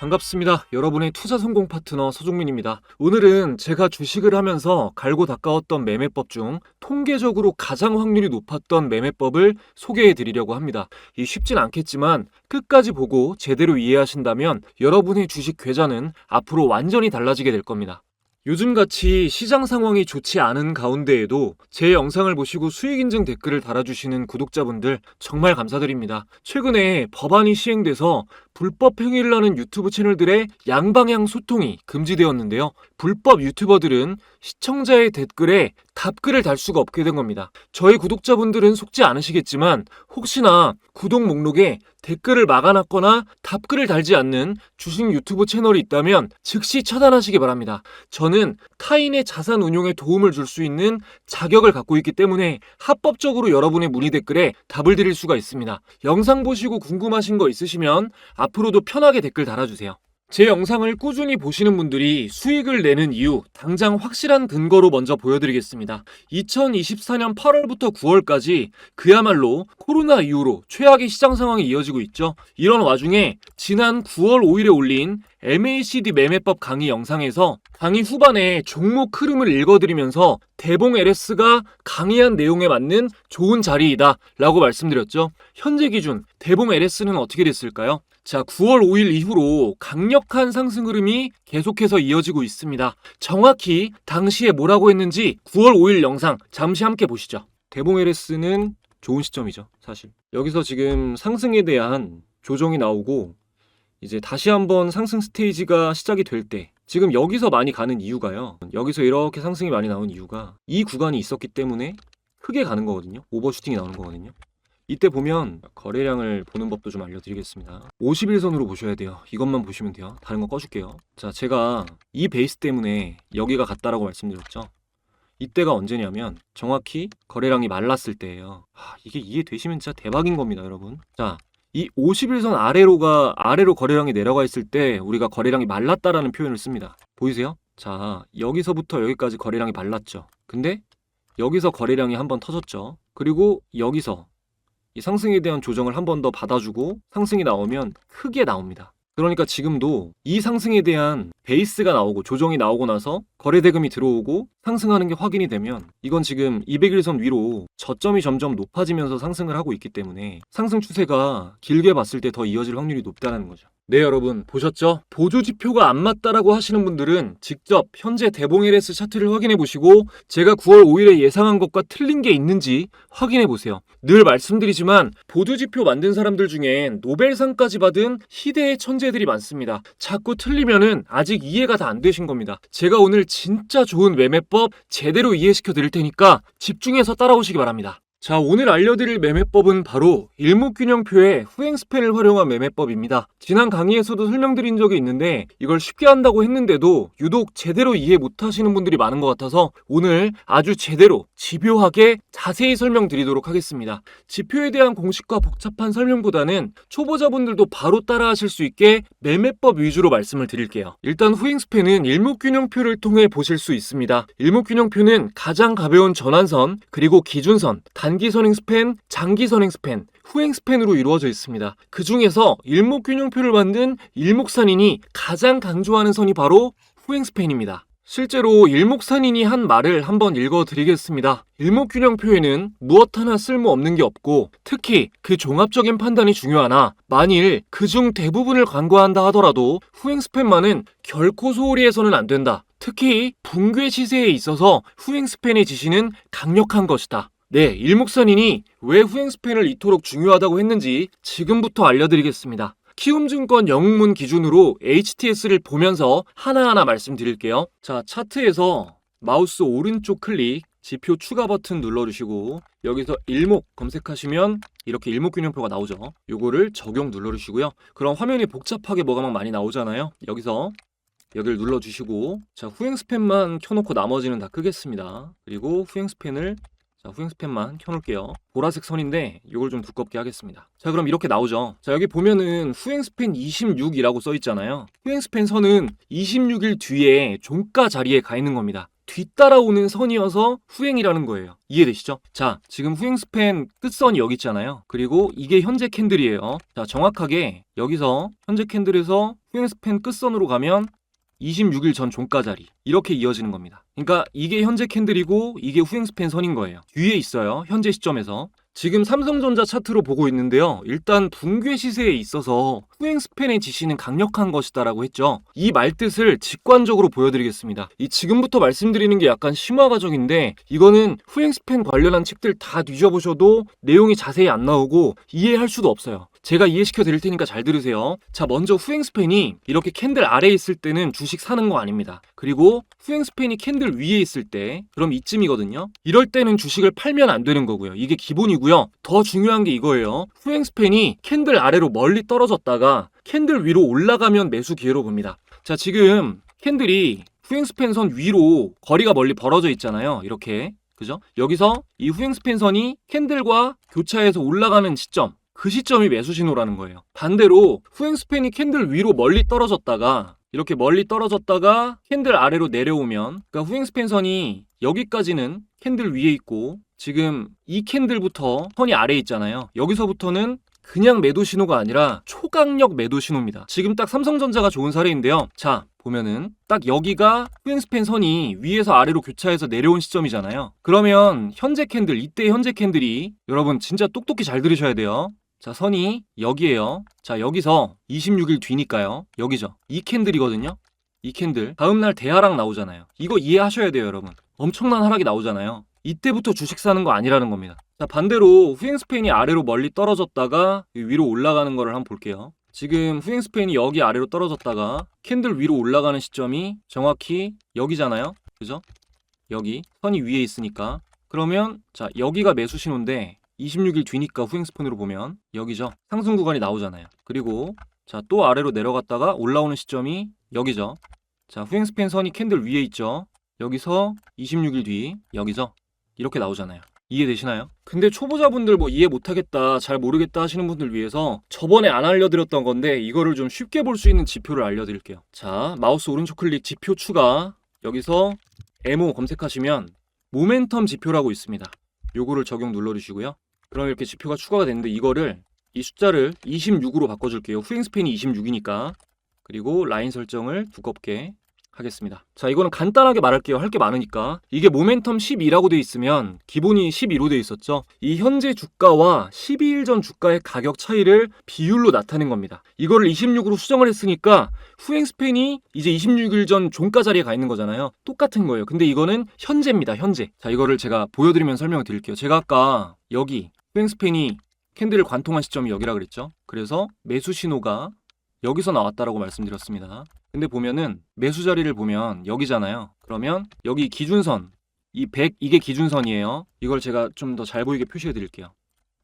반갑습니다. 여러분의 투자 성공 파트너 서종민입니다. 오늘은 제가 주식을 하면서 갈고 닦아왔던 매매법 중 통계적으로 가장 확률이 높았던 매매법을 소개해 드리려고 합니다. 이 쉽진 않겠지만 끝까지 보고 제대로 이해하신다면 여러분의 주식 계좌는 앞으로 완전히 달라지게 될 겁니다. 요즘같이 시장 상황이 좋지 않은 가운데에도 제 영상을 보시고 수익 인증 댓글을 달아주시는 구독자분들 정말 감사드립니다. 최근에 법안이 시행돼서 불법 행위를 하는 유튜브 채널들의 양방향 소통이 금지되었는데요. 불법 유튜버들은 시청자의 댓글에 답글을 달 수가 없게 된 겁니다. 저희 구독자분들은 속지 않으시겠지만 혹시나 구독 목록에 댓글을 막아놨거나 답글을 달지 않는 주식 유튜브 채널이 있다면 즉시 차단하시기 바랍니다. 저는 타인의 자산 운용에 도움을 줄 수 있는 자격을 갖고 있기 때문에 합법적으로 여러분의 문의 댓글에 답을 드릴 수가 있습니다. 영상 보시고 궁금하신 거 있으시면 앞으로도 편하게 댓글 달아주세요. 제 영상을 꾸준히 보시는 분들이 수익을 내는 이유, 당장 확실한 근거로 먼저 보여드리겠습니다. 2024년 8월부터 9월까지 그야말로 코로나 이후로 최악의 시장 상황이 이어지고 있죠. 이런 와중에 지난 9월 5일에 올린 MACD 매매법 강의 영상에서 강의 후반에 종목 흐름을 읽어드리면서 대봉 LS가 강의한 내용에 맞는 좋은 자리이다 라고 말씀드렸죠. 현재 기준 대봉 LS는 어떻게 됐을까요? 자, 9월 5일 이후로 강력한 상승 흐름이 계속해서 이어지고 있습니다. 정확히 당시에 뭐라고 했는지 9월 5일 영상 잠시 함께 보시죠. 대봉 LS는 좋은 시점이죠, 사실. 여기서 지금 상승에 대한 조정이 나오고 이제 다시 한번 상승 스테이지가 시작이 될 때 지금 여기서 많이 가는 이유가요. 여기서 이렇게 상승이 많이 나온 이유가 이 구간이 있었기 때문에 크게 가는 거거든요. 오버슈팅이 나오는 거거든요. 이때 보면 거래량을 보는 법도 좀 알려드리겠습니다. 51선으로 보셔야 돼요. 이것만 보시면 돼요. 다른 거 꺼줄게요. 자, 제가 이 베이스 때문에 여기가 같다라고 말씀드렸죠. 이때가 언제냐면 정확히 거래량이 말랐을 때예요. 하, 이게 이해되시면 진짜 대박인 겁니다, 여러분. 자, 이 51선 아래로가 아래로 거래량이 내려가 있을 때 우리가 거래량이 말랐다라는 표현을 씁니다. 보이세요? 자, 여기서부터 여기까지 거래량이 말랐죠. 근데 여기서 거래량이 한번 터졌죠. 그리고 여기서 이 상승에 대한 조정을 한 번 더 받아주고 상승이 나오면 크게 나옵니다. 그러니까 지금도 이 상승에 대한 베이스가 나오고 조정이 나오고 나서 거래 대금이 들어오고 상승하는 게 확인이 되면 이건 지금 200일선 위로 저점이 점점 높아지면서 상승을 하고 있기 때문에 상승 추세가 길게 봤을 때 더 이어질 확률이 높다는 거죠. 네 여러분 보셨죠? 보조 지표가 안 맞다라고 하시는 분들은 직접 현재 대봉 LS 차트를 확인해 보시고 제가 9월 5일에 예상한 것과 틀린 게 있는지 확인해 보세요. 늘 말씀드리지만 보조 지표 만든 사람들 중엔 노벨상까지 받은 희대의 천재들이 많습니다. 자꾸 틀리면은 아직 이해가 다 안 되신 겁니다. 제가 오늘 진짜 좋은 매매법 제대로 이해시켜 드릴 테니까 집중해서 따라오시기 바랍니다. 자, 오늘 알려드릴 매매법은 바로 일목균형표의 후행 스팬을 활용한 매매법입니다. 지난 강의에서도 설명드린 적이 있는데 이걸 쉽게 한다고 했는데도 유독 제대로 이해 못하시는 분들이 많은 것 같아서 오늘 아주 제대로 집요하게 자세히 설명드리도록 하겠습니다. 지표에 대한 공식과 복잡한 설명보다는 초보자분들도 바로 따라하실 수 있게 매매법 위주로 말씀을 드릴게요. 일단 후행 스팬은 일목균형표를 통해 보실 수 있습니다. 일목균형표는 가장 가벼운 전환선 그리고 기준선 단기 선행 스팬, 장기 선행 스팬, 후행 스팬으로 이루어져 있습니다. 그 중에서 일목균형표를 만든 일목산인이 가장 강조하는 선이 바로 후행 스팬입니다. 실제로 일목산인이 한 말을 한번 읽어드리겠습니다. 일목균형표에는 무엇 하나 쓸모없는 게 없고 특히 그 종합적인 판단이 중요하나 만일 그중 대부분을 간과한다 하더라도 후행 스팬만은 결코 소홀히 해서는 안 된다. 특히 붕괴 시세에 있어서 후행 스팬의 지시는 강력한 것이다. 네, 일목산인이 왜 후행 스팬을 이토록 중요하다고 했는지 지금부터 알려드리겠습니다. 키움증권 영웅문 기준으로 HTS를 보면서 하나하나 말씀드릴게요. 자, 차트에서 마우스 오른쪽 클릭, 지표 추가 버튼 눌러주시고 여기서 일목 검색하시면 이렇게 일목균형표가 나오죠. 요거를 적용 눌러주시고요. 그럼 화면이 복잡하게 뭐가 막 많이 나오잖아요. 여기서 여기를 눌러주시고 자 후행 스팬만 켜놓고 나머지는 다 끄겠습니다. 그리고 후행 스팬을 자, 후행 스팬만 켜놓을게요. 보라색 선인데 이걸 좀 두껍게 하겠습니다. 자, 그럼 이렇게 나오죠. 자, 여기 보면은 후행 스팬 26이라고 써 있잖아요. 후행 스팬 선은 26일 뒤에 종가 자리에 가 있는 겁니다. 뒤따라오는 선이어서 후행이라는 거예요. 이해되시죠? 자, 지금 후행 스팬 끝선이 여기 있잖아요. 그리고 이게 현재 캔들이에요. 자, 정확하게 여기서 현재 캔들에서 후행 스팬 끝선으로 가면 26일 전 종가 자리 이렇게 이어지는 겁니다. 그러니까 이게 현재 캔들이고 이게 후행 스팬 선인 거예요. 뒤에 있어요. 현재 시점에서. 지금 삼성전자 차트로 보고 있는데요. 일단 붕괴 시세에 있어서 후행 스팬의 지시는 강력한 것이다라고 했죠. 이 말뜻을 직관적으로 보여드리겠습니다. 이 지금부터 말씀드리는 게 약간 심화가적인데 이거는 후행 스팬 관련한 책들 다 뒤져보셔도 내용이 자세히 안 나오고 이해할 수도 없어요. 제가 이해시켜 드릴 테니까 잘 들으세요. 자, 먼저 후행 스팬이 이렇게 캔들 아래에 있을 때는 주식 사는 거 아닙니다. 그리고 후행 스팬이 캔들 위에 있을 때 그럼 이쯤이거든요. 이럴 때는 주식을 팔면 안 되는 거고요. 이게 기본이고요. 더 중요한 게 이거예요. 후행 스팬이 캔들 아래로 멀리 떨어졌다가 캔들 위로 올라가면 매수 기회로 봅니다. 자, 지금 캔들이 후행 스팬 선 위로 거리가 멀리 벌어져 있잖아요. 이렇게. 그죠? 여기서 이 후행 스팬 선이 캔들과 교차해서 올라가는 시점. 그 시점이 매수 신호라는 거예요. 반대로 후행 스팬이 캔들 위로 멀리 떨어졌다가 이렇게 멀리 떨어졌다가 캔들 아래로 내려오면 그러니까 후행 스팬 선이 여기까지는 캔들 위에 있고 지금 이 캔들부터 선이 아래에 있잖아요. 여기서부터는 그냥 매도 신호가 아니라 초강력 매도 신호입니다. 지금 딱 삼성전자가 좋은 사례인데요. 자, 보면은 딱 여기가 후행 스팬 선이 위에서 아래로 교차해서 내려온 시점이잖아요. 그러면 현재 캔들, 이때 현재 캔들이 여러분 진짜 똑똑히 잘 들으셔야 돼요. 자, 선이 여기에요. 자, 여기서 26일 뒤니까요. 여기죠. 이 캔들이거든요. 이 캔들. 다음 날 대하락 나오잖아요. 이거 이해하셔야 돼요, 여러분. 엄청난 하락이 나오잖아요. 이때부터 주식 사는 거 아니라는 겁니다. 자, 반대로 후행 스팬이 아래로 멀리 떨어졌다가 위로 올라가는 거를 한번 볼게요. 지금 후행 스팬이 여기 아래로 떨어졌다가 캔들 위로 올라가는 시점이 정확히 여기잖아요. 그죠? 여기 선이 위에 있으니까 그러면 자 여기가 매수 신호인데 26일 뒤니까 후행 스팬으로 보면 여기죠. 상승 구간이 나오잖아요. 그리고 자 또 아래로 내려갔다가 올라오는 시점이 여기죠. 자 후행 스팬 선이 캔들 위에 있죠. 여기서 26일 뒤 여기죠. 이렇게 나오잖아요. 이해되시나요? 근데 초보자분들 뭐 이해 못하겠다, 잘 모르겠다 하시는 분들 위해서 저번에 안 알려드렸던 건데 이거를 좀 쉽게 볼 수 있는 지표를 알려드릴게요. 자, 마우스 오른쪽 클릭 지표 추가. 여기서 에모 검색하시면 모멘텀 지표라고 있습니다. 요거를 적용 눌러주시고요. 그럼 이렇게 지표가 추가가 됐는데 이거를 이 숫자를 26으로 바꿔줄게요. 후행 스팬이 26이니까. 그리고 라인 설정을 두껍게 하겠습니다. 자, 이거는 간단하게 말할게요. 할 게 많으니까. 이게 모멘텀 12라고 돼 있으면 기본이 12로 돼 있었죠. 이 현재 주가와 12일 전 주가의 가격 차이를 비율로 나타낸 겁니다. 이거를 26으로 수정을 했으니까 후행 스팬이 이제 26일 전 종가 자리에 가 있는 거잖아요. 똑같은 거예요. 근데 이거는 현재입니다. 현재. 자, 이거를 제가 보여드리면 설명을 드릴게요. 제가 아까 여기 후행 스팬이 캔들을 관통한 시점이 여기라 그랬죠. 그래서 매수 신호가 여기서 나왔다라고 말씀드렸습니다. 근데 보면은 매수 자리를 보면 여기잖아요. 그러면 여기 기준선 이 100 이게 기준선이에요. 이걸 제가 좀 더 잘 보이게 표시해 드릴게요.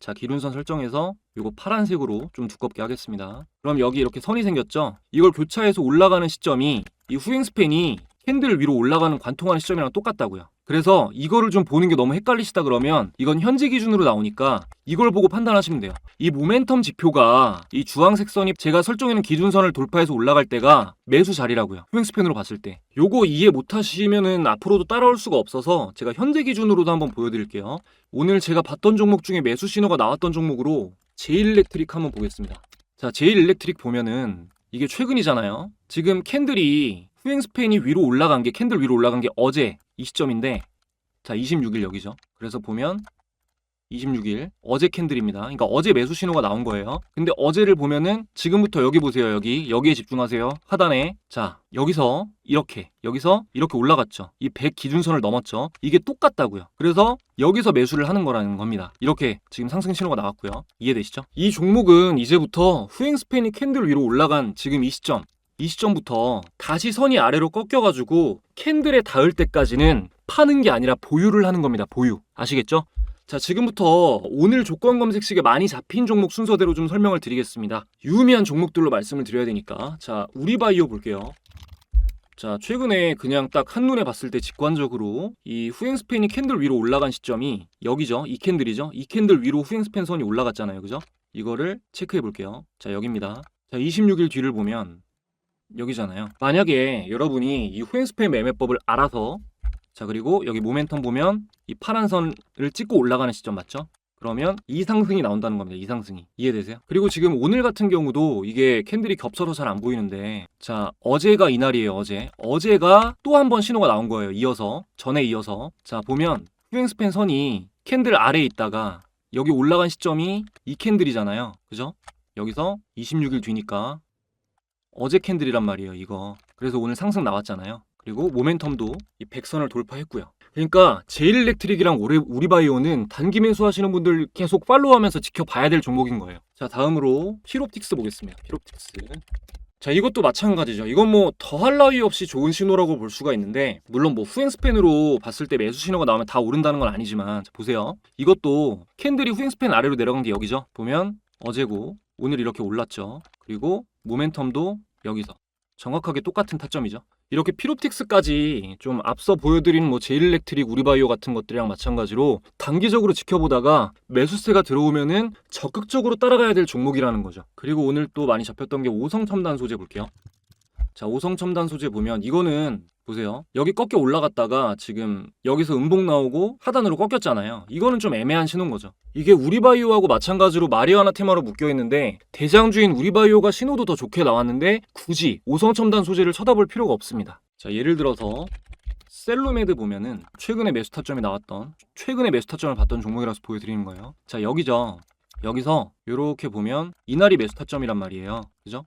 자, 기준선 설정해서 이거 파란색으로 좀 두껍게 하겠습니다. 그럼 여기 이렇게 선이 생겼죠? 이걸 교차해서 올라가는 시점이 이 후행 스팬이 캔들 위로 올라가는 관통하는 시점이랑 똑같다고요. 그래서 이거를 좀 보는 게 너무 헷갈리시다 그러면 이건 현재 기준으로 나오니까 이걸 보고 판단하시면 돼요. 이 모멘텀 지표가 이 주황색 선이 제가 설정해놓은 기준선을 돌파해서 올라갈 때가 매수 자리라고요. 후행 스팬으로 봤을 때. 요거 이해 못 하시면은 앞으로도 따라올 수가 없어서 제가 현재 기준으로도 한번 보여드릴게요. 오늘 제가 봤던 종목 중에 매수 신호가 나왔던 종목으로 제일일렉트릭 한번 보겠습니다. 자, 제일일렉트릭 보면은 이게 최근이잖아요. 지금 캔들이 후행 스팬이 위로 올라간 게 캔들 위로 올라간 게 어제 이 시점인데 자 26일 여기죠. 그래서 보면 26일 어제 캔들입니다. 그러니까 어제 매수 신호가 나온 거예요. 근데 어제를 보면은 지금부터 여기 보세요. 여기 여기에 집중하세요. 하단에 자 여기서 이렇게 여기서 이렇게 올라갔죠. 이 100 기준선을 넘었죠. 이게 똑같다고요. 그래서 여기서 매수를 하는 거라는 겁니다. 이렇게 지금 상승 신호가 나왔고요. 이해되시죠? 이 종목은 이제부터 후행 스팬이 캔들 위로 올라간 지금 이 시점 이 시점부터 다시 선이 아래로 꺾여가지고 캔들에 닿을 때까지는 파는 게 아니라 보유를 하는 겁니다. 보유. 아시겠죠? 자, 지금부터 오늘 조건 검색식에 많이 잡힌 종목 순서대로 좀 설명을 드리겠습니다. 유의미한 종목들로 말씀을 드려야 되니까. 자, 우리바이오 볼게요. 자, 최근에 그냥 딱 한눈에 봤을 때 직관적으로 이 후행 스팬이 캔들 위로 올라간 시점이 여기죠. 이 캔들이죠. 이 캔들 위로 후행 스팬 선이 올라갔잖아요. 그죠? 이거를 체크해 볼게요. 자, 여기입니다. 자, 26일 뒤를 보면 여기잖아요. 만약에 여러분이 이 후행 스팸 매매법을 알아서 자, 그리고 여기 모멘텀 보면 이 파란 선을 찍고 올라가는 시점 맞죠? 그러면 이상승이 나온다는 겁니다. 이상승이. 이해되세요? 그리고 지금 오늘 같은 경우도 이게 캔들이 겹쳐서 잘 안 보이는데 자, 어제가 이날이에요. 어제. 어제가 또 한 번 신호가 나온 거예요. 이어서. 전에 이어서. 자, 보면 휴행스팬 선이 캔들 아래에 있다가 여기 올라간 시점이 이 캔들이잖아요. 그죠? 여기서 26일 뒤니까 어제 캔들이란 말이에요, 이거. 그래서 오늘 상승 나왔잖아요. 그리고 모멘텀도 이 백선을 돌파했고요. 그러니까 제일 일렉트릭이랑 우리, 우리바이오는 단기 매수하시는 분들 계속 팔로우하면서 지켜봐야 될 종목인 거예요. 자, 다음으로 피롭틱스 보겠습니다. 피롭틱스. 자, 이것도 마찬가지죠. 이건 뭐 더할 나위 없이 좋은 신호라고 볼 수가 있는데 물론 뭐 후행 스팬으로 봤을 때 매수 신호가 나오면 다 오른다는 건 아니지만 자, 보세요. 이것도 캔들이 후행 스팬 아래로 내려간 게 여기죠. 보면 어제고 오늘 이렇게 올랐죠. 그리고 모멘텀도 여기서 정확하게 똑같은 타점이죠. 이렇게 피롭틱스까지 좀 앞서 보여드린 뭐 제일렉트릭 우리바이오 같은 것들이랑 마찬가지로 단기적으로 지켜보다가 매수세가 들어오면은 적극적으로 따라가야 될 종목이라는 거죠. 그리고 오늘 또 많이 잡혔던 게 오성 첨단 소재 볼게요. 자, 오성 첨단 소재 보면 이거는 보세요. 여기 꺾여 올라갔다가 지금 여기서 음봉 나오고 하단으로 꺾였잖아요. 이거는 좀 애매한 신호인 거죠. 이게 우리바이오하고 마찬가지로 마리아나 테마로 묶여 있는데 대장주인 우리바이오가 신호도 더 좋게 나왔는데 굳이 오성 첨단 소재를 쳐다볼 필요가 없습니다. 자, 예를 들어서 셀로메드 보면은 최근에 매수 타점이 나왔던 최근에 매수 타점을 봤던 종목이라서 보여드리는 거예요. 자, 여기죠. 여기서 이렇게 보면 이날이 매수 타점이란 말이에요. 그죠?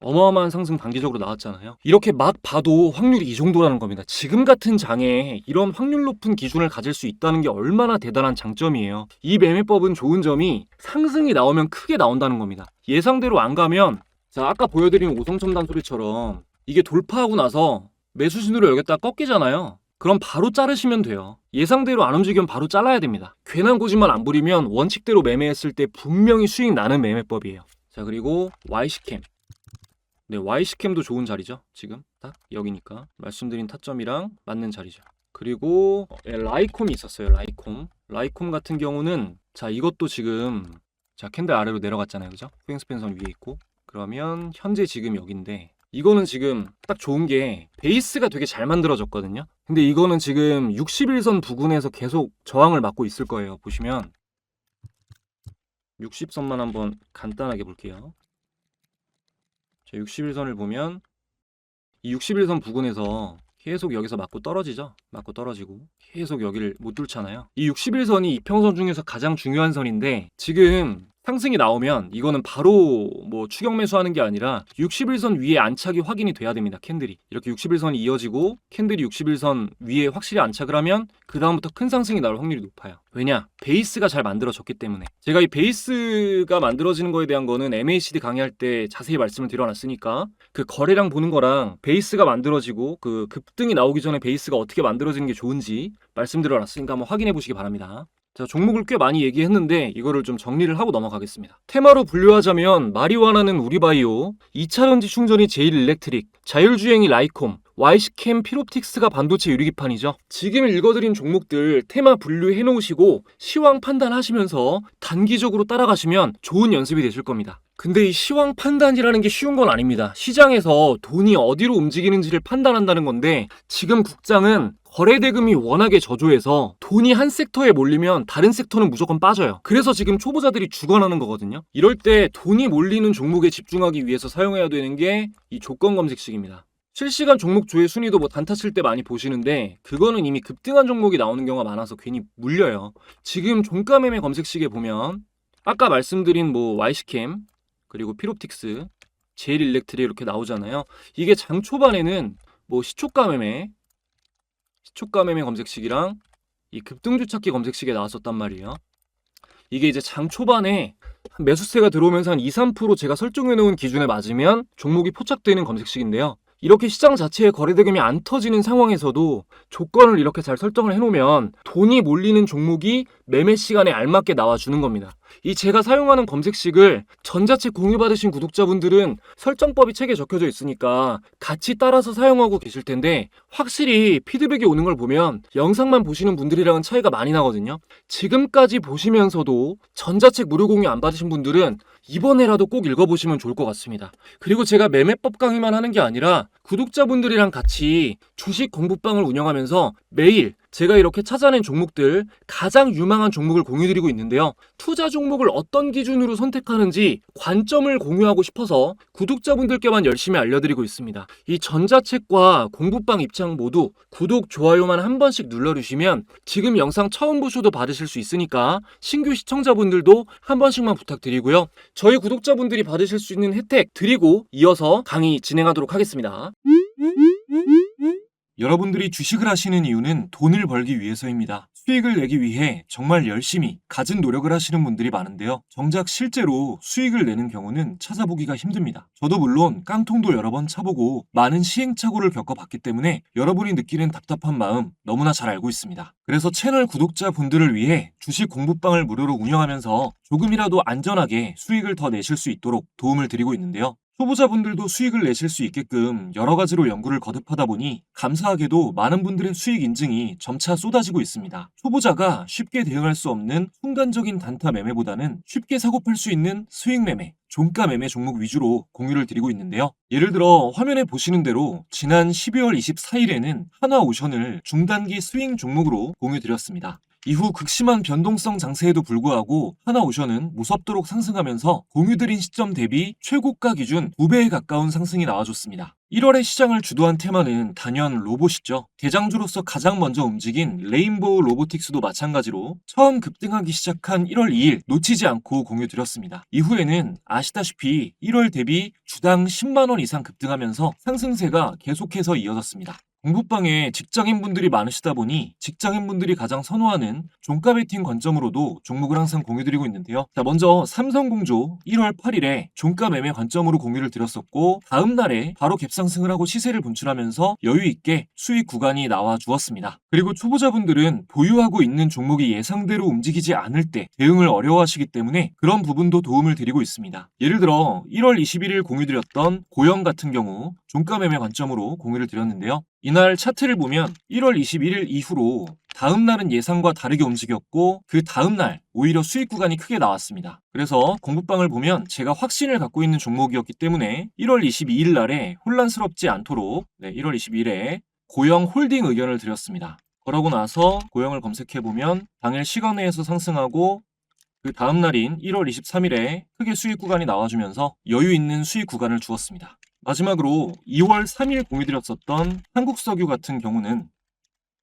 어마어마한 상승 단기적으로 나왔잖아요. 이렇게 막 봐도 확률이 이 정도라는 겁니다. 지금 같은 장에 이런 확률 높은 기준을 가질 수 있다는 게 얼마나 대단한 장점이에요. 이 매매법은 좋은 점이 상승이 나오면 크게 나온다는 겁니다. 예상대로 안 가면 자 아까 보여드린 오성첨단 소리처럼 이게 돌파하고 나서 매수 신호를 여겼다 꺾이잖아요. 그럼 바로 자르시면 돼요. 예상대로 안 움직이면 바로 잘라야 됩니다. 괜한 고집만 안 부리면 원칙대로 매매했을 때 분명히 수익 나는 매매법이에요. 자 그리고 Y시캠 네, Y시캠도 좋은 자리죠. 지금 딱 여기니까 말씀드린 타점이랑 맞는 자리죠. 그리고 예, 라이콤이 있었어요. 라이콤. 라이콤 같은 경우는 자 이것도 지금 자 캔들 아래로 내려갔잖아요. 그죠? 후행스펜선 위에 있고 그러면 현재 지금 여기인데 이거는 지금 딱 좋은 게 베이스가 되게 잘 만들어졌거든요. 근데 이거는 지금 61선 부근에서 계속 저항을 맞고 있을 거예요. 보시면 60선만 한번 간단하게 볼게요. 자, 61선을 보면 이 61선 부근에서 계속 여기서 맞고 떨어지죠. 맞고 떨어지고 계속 여기를 못 뚫잖아요. 이 61선이 이평선 중에서 가장 중요한 선인데 지금 상승이 나오면 이거는 바로 뭐 추격 매수하는 게 아니라 61선 위에 안착이 확인이 돼야 됩니다. 캔들이 이렇게 61선이 이어지고 캔들이 61선 위에 확실히 안착을 하면 그 다음부터 큰 상승이 나올 확률이 높아요. 왜냐? 베이스가 잘 만들어졌기 때문에 제가 이 베이스가 만들어지는 거에 대한 거는 MACD 강의할 때 자세히 말씀을 드려놨으니까 그 거래량 보는 거랑 베이스가 만들어지고 그 급등이 나오기 전에 베이스가 어떻게 만들어지는 게 좋은지 말씀드려놨으니까 한번 확인해 보시기 바랍니다. 자, 종목을 꽤 많이 얘기했는데 이거를 좀 정리를 하고 넘어가겠습니다. 테마로 분류하자면 마리화나는 우리바이오, 2차전지 충전이 제일 일렉트릭, 자율주행이 라이콤, Y시캠 피롭틱스가 반도체 유리기판이죠. 지금 읽어드린 종목들 테마 분류해 놓으시고 시황 판단하시면서 단기적으로 따라가시면 좋은 연습이 되실 겁니다. 근데 이 시황 판단이라는 게 쉬운 건 아닙니다. 시장에서 돈이 어디로 움직이는지를 판단한다는 건데 지금 국장은 거래 대금이 워낙에 저조해서 돈이 한 섹터에 몰리면 다른 섹터는 무조건 빠져요. 그래서 지금 초보자들이 죽어나는 거거든요. 이럴 때 돈이 몰리는 종목에 집중하기 위해서 사용해야 되는 게 이 조건 검색식입니다. 실시간 종목 조회 순위도 뭐 단타 칠 때 많이 보시는데 그거는 이미 급등한 종목이 나오는 경우가 많아서 괜히 물려요. 지금 종가 매매 검색식에 보면 아까 말씀드린 뭐 Y시캠 그리고 피롭틱스, 제일 일렉트리 이렇게 나오잖아요. 이게 장 초반에는 뭐 시초가 매매, 시초가 매매 검색식이랑 이 급등주 찾기 검색식에 나왔었단 말이에요. 이게 이제 장 초반에 매수세가 들어오면서 한 2, 3% 제가 설정해 놓은 기준에 맞으면 종목이 포착되는 검색식인데요. 이렇게 시장 자체에 거래대금이 안 터지는 상황에서도 조건을 이렇게 잘 설정을 해놓으면 돈이 몰리는 종목이 매매 시간에 알맞게 나와주는 겁니다. 이 제가 사용하는 검색식을 전자책 공유받으신 구독자분들은 설정법이 책에 적혀져 있으니까 같이 따라서 사용하고 계실 텐데 확실히 피드백이 오는 걸 보면 영상만 보시는 분들이랑은 차이가 많이 나거든요. 지금까지 보시면서도 전자책 무료 공유 안 받으신 분들은 이번에라도 꼭 읽어보시면 좋을 것 같습니다. 그리고 제가 매매법 강의만 하는 게 아니라 구독자분들이랑 같이 주식 공부방을 운영하면서 매일 제가 이렇게 찾아낸 종목들 가장 유망한 종목을 공유드리고 있는데요. 투자 종목을 어떤 기준으로 선택하는지 관점을 공유하고 싶어서 구독자분들께만 열심히 알려드리고 있습니다. 이 전자책과 공부방 입장 모두 구독, 좋아요만 한 번씩 눌러주시면 지금 영상 처음 보셔도 받으실 수 있으니까 신규 시청자분들도 한 번씩만 부탁드리고요. 저희 구독자분들이 받으실 수 있는 혜택 드리고 이어서 강의 진행하도록 하겠습니다. 여러분들이 주식을 하시는 이유는 돈을 벌기 위해서입니다. 수익을 내기 위해 정말 열심히 갖은 노력을 하시는 분들이 많은데요. 정작 실제로 수익을 내는 경우는 찾아보기가 힘듭니다. 저도 물론 깡통도 여러 번 차보고 많은 시행착오를 겪어봤기 때문에 여러분이 느끼는 답답한 마음 너무나 잘 알고 있습니다. 그래서 채널 구독자 분들을 위해 주식 공부방을 무료로 운영하면서 조금이라도 안전하게 수익을 더 내실 수 있도록 도움을 드리고 있는데요. 초보자분들도 수익을 내실 수 있게끔 여러 가지로 연구를 거듭하다 보니 감사하게도 많은 분들의 수익 인증이 점차 쏟아지고 있습니다. 초보자가 쉽게 대응할 수 없는 순간적인 단타 매매보다는 쉽게 사고팔 수 있는 수익 매매, 종가 매매 종목 위주로 공유를 드리고 있는데요. 예를 들어 화면에 보시는 대로 지난 12월 24일에는 하나오션을 중단기 스윙 종목으로 공유 드렸습니다. 이후 극심한 변동성 장세에도 불구하고 하나오션은 무섭도록 상승하면서 공유드린 시점 대비 최고가 기준 2배에 가까운 상승이 나와줬습니다. 1월에 시장을 주도한 테마는 단연 로봇이죠. 대장주로서 가장 먼저 움직인 레인보우 로보틱스도 마찬가지로 처음 급등하기 시작한 1월 2일 놓치지 않고 공유드렸습니다. 이후에는 아시다시피 1월 대비 주당 10만원 이상 급등하면서 상승세가 계속해서 이어졌습니다. 공부방에 직장인분들이 많으시다 보니 직장인분들이 가장 선호하는 종가 베팅 관점으로도 종목을 항상 공유드리고 있는데요. 자, 먼저 삼성공조 1월 8일에 종가 매매 관점으로 공유를 드렸었고 다음 날에 바로 갭상승을 하고 시세를 분출하면서 여유 있게 수익 구간이 나와 주었습니다. 그리고 초보자분들은 보유하고 있는 종목이 예상대로 움직이지 않을 때 대응을 어려워하시기 때문에 그런 부분도 도움을 드리고 있습니다. 예를 들어 1월 21일 공유드렸던 고영 같은 경우 종가 매매 관점으로 공유를 드렸는데요. 이날 차트를 보면 1월 21일 이후로 다음 날은 예상과 다르게 움직였고 그 다음 날 오히려 수익 구간이 크게 나왔습니다. 그래서 공부방을 보면 제가 확신을 갖고 있는 종목이었기 때문에 1월 22일 날에 혼란스럽지 않도록 네, 1월 22일에 고영 홀딩 의견을 드렸습니다. 그러고 나서 고영을 검색해 보면 당일 시간외에서 상승하고 그 다음 날인 1월 23일에 크게 수익 구간이 나와주면서 여유 있는 수익 구간을 주었습니다. 마지막으로 2월 3일 공유드렸었던 한국석유 같은 경우는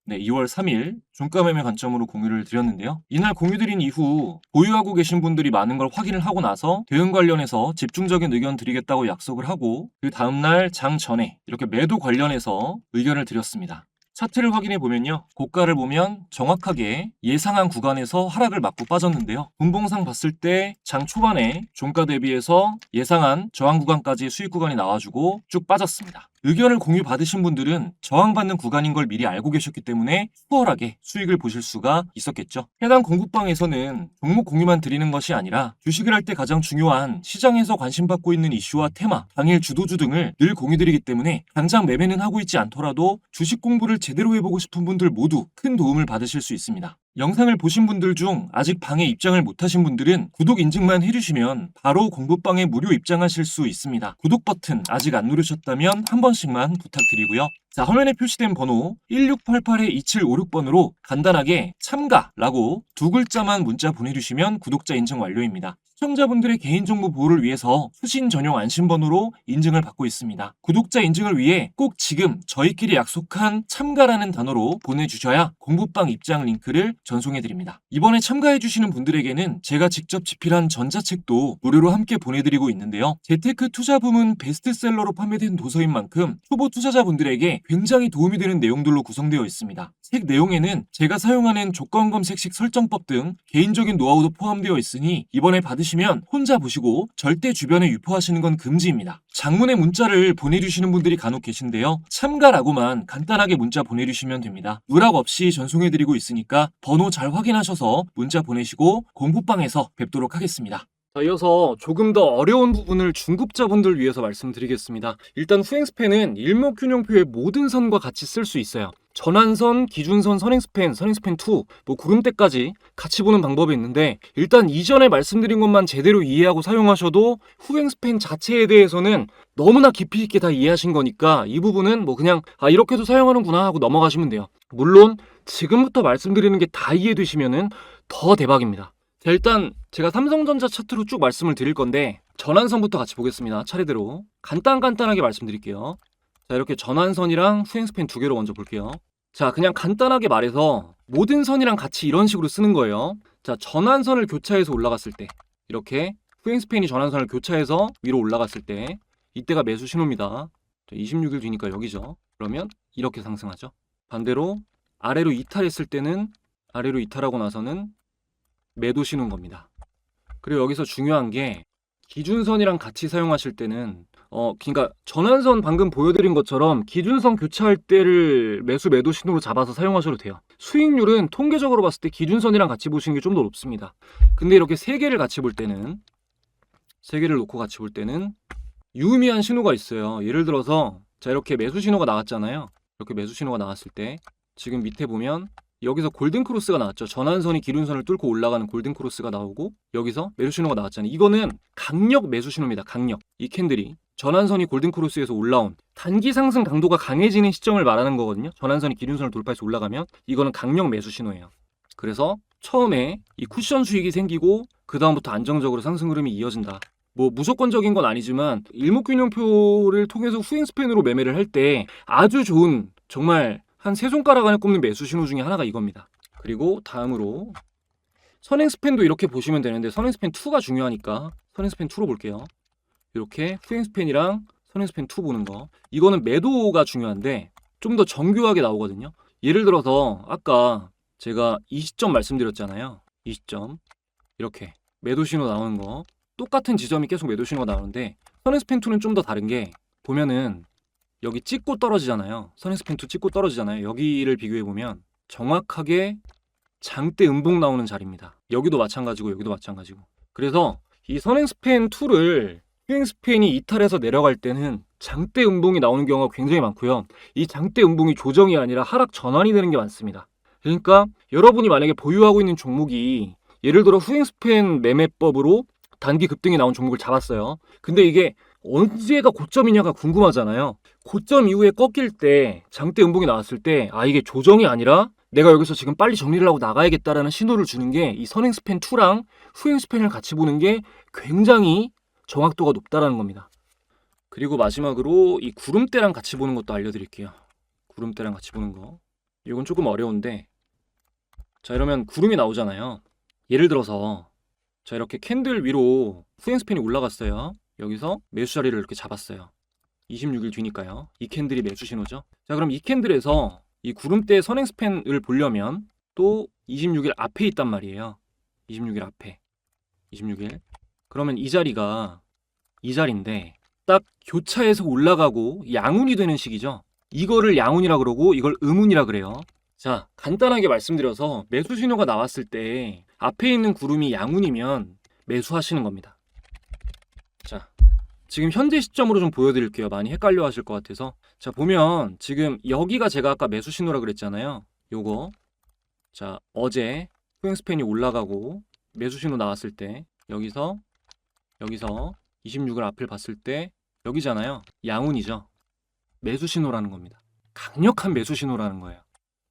네, 2월 3일 종가 매매 관점으로 공유를 드렸는데요. 이날 공유드린 이후 보유하고 계신 분들이 많은 걸 확인을 하고 나서 대응 관련해서 집중적인 의견 드리겠다고 약속을 하고 그 다음날 장 전에 이렇게 매도 관련해서 의견을 드렸습니다. 차트를 확인해 보면요. 고가를 보면 정확하게 예상한 구간에서 하락을 맞고 빠졌는데요. 분봉상 봤을 때 장 초반에 종가 대비해서 예상한 저항 구간까지 수익 구간이 나와주고 쭉 빠졌습니다. 의견을 공유 받으신 분들은 저항받는 구간인 걸 미리 알고 계셨기 때문에 수월하게 수익을 보실 수가 있었겠죠. 해당 공부방에서는 종목 공유만 드리는 것이 아니라 주식을 할 때 가장 중요한 시장에서 관심받고 있는 이슈와 테마, 당일 주도주 등을 늘 공유드리기 때문에 당장 매매는 하고 있지 않더라도 주식 공부를 제대로 해보고 싶은 분들 모두 큰 도움을 받으실 수 있습니다. 영상을 보신 분들 중 아직 방에 입장을 못하신 분들은 구독 인증만 해주시면 바로 공부방에 무료 입장하실 수 있습니다. 구독 버튼 아직 안 누르셨다면 한 번씩만 부탁드리고요. 자, 화면에 표시된 번호 1688-2756번으로 간단하게 참가라고 두 글자만 문자 보내주시면 구독자 인증 완료입니다. 시청자분들의 개인정보 보호를 위해서 수신 전용 안심번호로 인증을 받고 있습니다. 구독자 인증을 위해 꼭 지금 저희끼리 약속한 참가라는 단어로 보내주셔야 공부방 입장 링크를 전송해드립니다. 이번에 참가해주시는 분들에게는 제가 직접 집필한 전자책도 무료로 함께 보내드리고 있는데요. 재테크 투자 부문 베스트셀러로 판매된 도서인 만큼 초보 투자자분들에게 굉장히 도움이 되는 내용들로 구성되어 있습니다. 책 내용에는 제가 사용하는 조건 검색식 설정법 등 개인적인 노하우도 포함되어 있으니 이번에 받으시면 혼자 보시고 절대 주변에 유포하시는 건 금지입니다. 장문의 문자를 보내주시는 분들이 간혹 계신데요. 참가라고만 간단하게 문자 보내주시면 됩니다. 누락 없이 전송해드리고 있으니까 버스 번호 잘 확인하셔서 문자 보내시고 공부방에서 뵙도록 하겠습니다. 자, 이어서 조금 더 어려운 부분을 중급자분들 위해서 말씀드리겠습니다. 일단 후행스팬은 일목균형표의 모든 선과 같이 쓸 수 있어요. 전환선, 기준선, 선행스팬, 선행스팬 2, 뭐 구름대까지 같이 보는 방법이 있는데 일단 이전에 말씀드린 것만 제대로 이해하고 사용하셔도 후행스팬 자체에 대해서는 너무나 깊이 있게 다 이해하신 거니까 이 부분은 뭐 그냥 아 이렇게도 사용하는구나 하고 넘어가시면 돼요. 물론 지금부터 말씀드리는 게 다 이해되시면은 더 대박입니다. 자, 일단 제가 삼성전자 차트로 쭉 말씀을 드릴 건데 전환선부터 같이 보겠습니다. 차례대로 간단 간단하게 말씀드릴게요. 자, 이렇게 전환선이랑 후행스팬 두 개로 먼저 볼게요. 자, 그냥 간단하게 말해서 모든 선이랑 같이 이런 식으로 쓰는 거예요. 자, 전환선을 교차해서 올라갔을 때 이렇게 후행스팬이 전환선을 교차해서 위로 올라갔을 때 이때가 매수 신호입니다. 26일 뒤니까 여기죠. 그러면 이렇게 상승하죠. 반대로 아래로 이탈했을 때는 아래로 이탈하고 나서는 매도 신호인 겁니다. 그리고 여기서 중요한 게 기준선이랑 같이 사용하실 때는 어 그러니까 전환선 방금 보여드린 것처럼 기준선 교차할 때를 매수 매도 신호로 잡아서 사용하셔도 돼요. 수익률은 통계적으로 봤을 때 기준선이랑 같이 보시는 게 좀 더 높습니다. 근데 이렇게 세 개를 같이 볼 때는 세 개를 놓고 같이 볼 때는 유의미한 신호가 있어요. 예를 들어서 자 이렇게 매수 신호가 나왔잖아요. 이렇게 매수 신호가 나왔을 때 지금 밑에 보면 여기서 골든 크로스가 나왔죠. 전환선이 기준선을 뚫고 올라가는 골든 크로스가 나오고 여기서 매수 신호가 나왔잖아요. 이거는 강력 매수 신호입니다. 강력. 이 캔들이 전환선이 골든 크로스에서 올라온 단기 상승 강도가 강해지는 시점을 말하는 거거든요. 전환선이 기준선을 돌파해서 올라가면 이거는 강력 매수 신호예요. 그래서 처음에 이 쿠션 수익이 생기고 그 다음부터 안정적으로 상승 흐름이 이어진다. 뭐 무조건적인 건 아니지만 일목균형표를 통해서 후행 스팬으로 매매를 할 때 아주 좋은 정말 한 세 손가락 안에 꼽는 매수 신호 중에 하나가 이겁니다. 그리고 다음으로 선행 스팬도 이렇게 보시면 되는데 선행 스팬 2가 중요하니까 선행 스팬 2로 볼게요. 이렇게 후행 스팬이랑 선행 스팬 2 보는 거. 이거는 매도가 중요한데 좀 더 정교하게 나오거든요. 예를 들어서 아까 제가 이 시점 말씀드렸잖아요. 이 시점 이렇게 매도 신호 나오는 거 똑같은 지점이 계속 매도 신호가 나오는데 선행 스팬 2는 좀 더 다른 게 보면은 여기 찍고 떨어지잖아요. 선행 스팬 2 찍고 떨어지잖아요. 여기를 비교해 보면 정확하게 장대 음봉 나오는 자리입니다. 여기도 마찬가지고 여기도 마찬가지고. 그래서 이 선행 스팬 2를 휘행 스팬이 이탈해서 내려갈 때는 장대 음봉이 나오는 경우가 굉장히 많고요. 이 장대 음봉이 조정이 아니라 하락 전환이 되는 게 많습니다. 그러니까 여러분이 만약에 보유하고 있는 종목이 예를 들어 후행 스팬 매매법으로 단기 급등이 나온 종목을 잡았어요. 근데 이게 언제가 고점이냐가 궁금하잖아요. 고점 이후에 꺾일 때 장대 음봉이 나왔을 때 아 이게 조정이 아니라 내가 여기서 지금 빨리 정리를 하고 나가야겠다라는 신호를 주는 게 이 선행 스팬 2랑 후행 스팬을 같이 보는 게 굉장히 정확도가 높다라는 겁니다. 그리고 마지막으로 이 구름대랑 같이 보는 것도 알려드릴게요. 구름대랑 같이 보는 거. 이건 조금 어려운데 자 이러면 구름이 나오잖아요. 예를 들어서 자 이렇게 캔들 위로 후행 스팬이 올라갔어요. 여기서 매수 자리를 이렇게 잡았어요. 26일 뒤니까요. 이 캔들이 매수 신호죠. 자 그럼 이 캔들에서 이 구름대 선행 스팬을 보려면 또 26일 앞에 있단 말이에요. 26일 앞에. 26일. 그러면 이 자리가 이 자리인데 딱 교차해서 올라가고 양운이 되는 시기죠. 이거를 양운이라 그러고 이걸 음운이라 그래요. 자, 간단하게 말씀드려서 매수 신호가 나왔을 때 앞에 있는 구름이 양운이면 매수하시는 겁니다. 자, 지금 현재 시점으로 좀 보여드릴게요. 많이 헷갈려 하실 것 같아서. 자, 보면 지금 여기가 제가 아까 매수 신호라 그랬잖아요. 요거. 자, 어제 후행스팬이 올라가고 매수 신호 나왔을 때 여기서 여기서 26을 앞을 봤을 때 여기잖아요. 양운이죠. 매수 신호라는 겁니다. 강력한 매수 신호라는 거예요.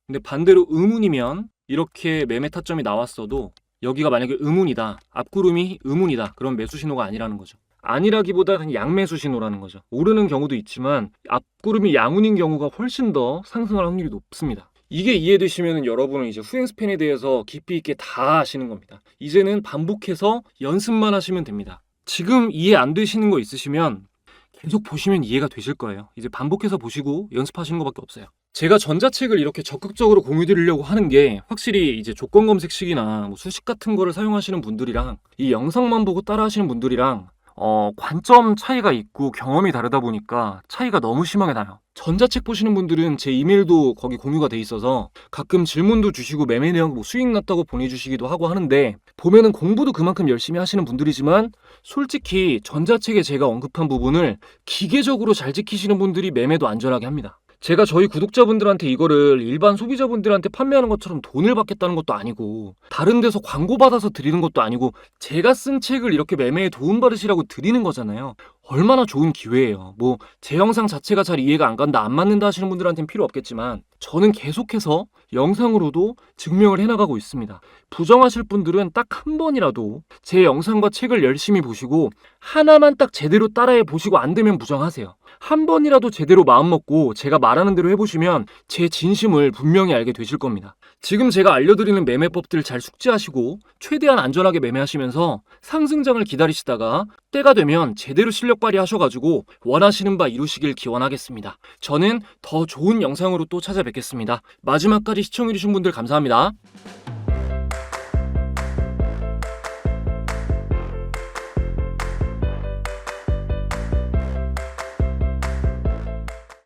근데 반대로 음운이면 이렇게 매매 타점이 나왔어도 여기가 만약에 음운이다. 앞구름이 음운이다. 그럼 매수 신호가 아니라는 거죠. 아니라기보다는 양매수 신호라는 거죠. 오르는 경우도 있지만 앞구름이 양운인 경우가 훨씬 더 상승할 확률이 높습니다. 이게 이해되시면 여러분은 이제 후행 스팬에 대해서 깊이 있게 다 아시는 겁니다. 이제는 반복해서 연습만 하시면 됩니다. 지금 이해 안 되시는 거 있으시면 계속 보시면 이해가 되실 거예요. 이제 반복해서 보시고 연습하시는 것밖에 없어요. 제가 전자책을 이렇게 적극적으로 공유드리려고 하는 게 확실히 이제 조건 검색식이나 뭐 수식 같은 거를 사용하시는 분들이랑 이 영상만 보고 따라 하시는 분들이랑 어, 관점 차이가 있고 경험이 다르다 보니까 차이가 너무 심하게 나요. 전자책 보시는 분들은 제 이메일도 거기 공유가 돼 있어서 가끔 질문도 주시고 매매 내용 뭐 수익 났다고 보내주시기도 하고 하는데 보면은 공부도 그만큼 열심히 하시는 분들이지만 솔직히 전자책에 제가 언급한 부분을 기계적으로 잘 지키시는 분들이 매매도 안전하게 합니다. 제가 저희 구독자분들한테 이거를 일반 소비자분들한테 판매하는 것처럼 돈을 받겠다는 것도 아니고 다른 데서 광고 받아서 드리는 것도 아니고 제가 쓴 책을 이렇게 매매에 도움 받으시라고 드리는 거잖아요. 얼마나 좋은 기회예요. 뭐 제 영상 자체가 잘 이해가 안 간다, 안 맞는다 하시는 분들한테는 필요 없겠지만 저는 계속해서 영상으로도 증명을 해나가고 있습니다. 부정하실 분들은 딱 한 번이라도 제 영상과 책을 열심히 보시고 하나만 딱 제대로 따라해 보시고 안 되면 부정하세요. 한 번이라도 제대로 마음 먹고 제가 말하는 대로 해보시면 제 진심을 분명히 알게 되실 겁니다. 지금 제가 알려드리는 매매법들 잘 숙지하시고 최대한 안전하게 매매하시면서 상승장을 기다리시다가 때가 되면 제대로 실력 발휘하셔가지고 원하시는 바 이루시길 기원하겠습니다. 저는 더 좋은 영상으로 또 찾아뵙겠습니다. 마지막까지 시청해주신 분들 감사합니다.